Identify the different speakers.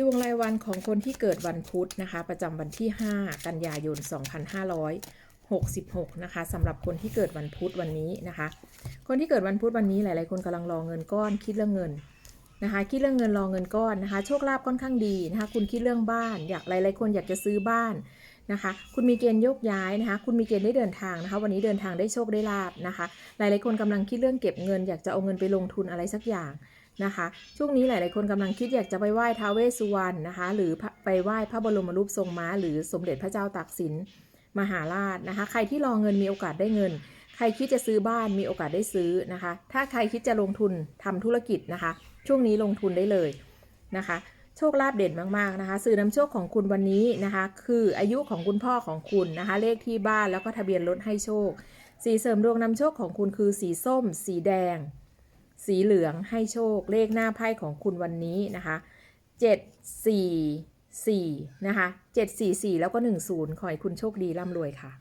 Speaker 1: ดวงรายวันของคนที่เกิดวันพุธนะคะ ประจำวันที่ 5 กันยายน 2566 นะคะสำหรับคนที่เกิดวันพุธวันนี้นะคะ คนที่เกิดวันพุธวันนี้หลาย ๆ คนกำลังรอเงินก้อนคิดเรื่องเงินนะคะ คิดเรื่องเงินรอเงินก้อนนะคะ โชคลาภค่อนข้างดีนะคะ คุณคิดเรื่องบ้าน อยากหลาย ๆ คนอยากจะซื้อบ้านนะคะ คุณมีเกณฑ์โยกย้ายนะคะ คุณมีเกณฑ์ได้เดินทางนะคะ วันนี้เดินทางได้โชคได้ลาบนะคะ หลาย ๆ คนกำลังคิดเรื่องเก็บเงิน อยากจะเอาเงินไปลงทุนอะไรสักอย่าง นะคะ ช่วงนี้หลาย ๆ คนกำลังคิดอยากจะไปไหว้ท้าวเวสสุวรรณนะคะ หรือไปไหว้พระบรมรูปทรงม้า หรือสมเด็จพระเจ้าตากสินมหาราชนะคะ ใครที่รอเงินมีโอกาสได้เงิน ใครคิดจะซื้อบ้านมีโอกาสได้ซื้อนะคะ ถ้าใครคิดจะลงทุนทำธุรกิจนะคะ ช่วงนี้ลงทุนได้เลยนะคะ โชคลาภเด่นมาก ๆ นะคะ สื่อนำโชคของคุณวันนี้นะคะ คืออายุของคุณพ่อของคุณนะคะ เลขที่บ้านแล้วก็ทะเบียนรถให้โชค สีเสริมดวงนำโชคของคุณคือสีส้ม สีแดง สีเหลืองให้โชคเลขหน้าไพ่ของคุณวันนี้นะคะ7 4 4นะคะ7 4 4แล้วก็1 0ขอให้คุณโชคดีร่ำรวยค่ะ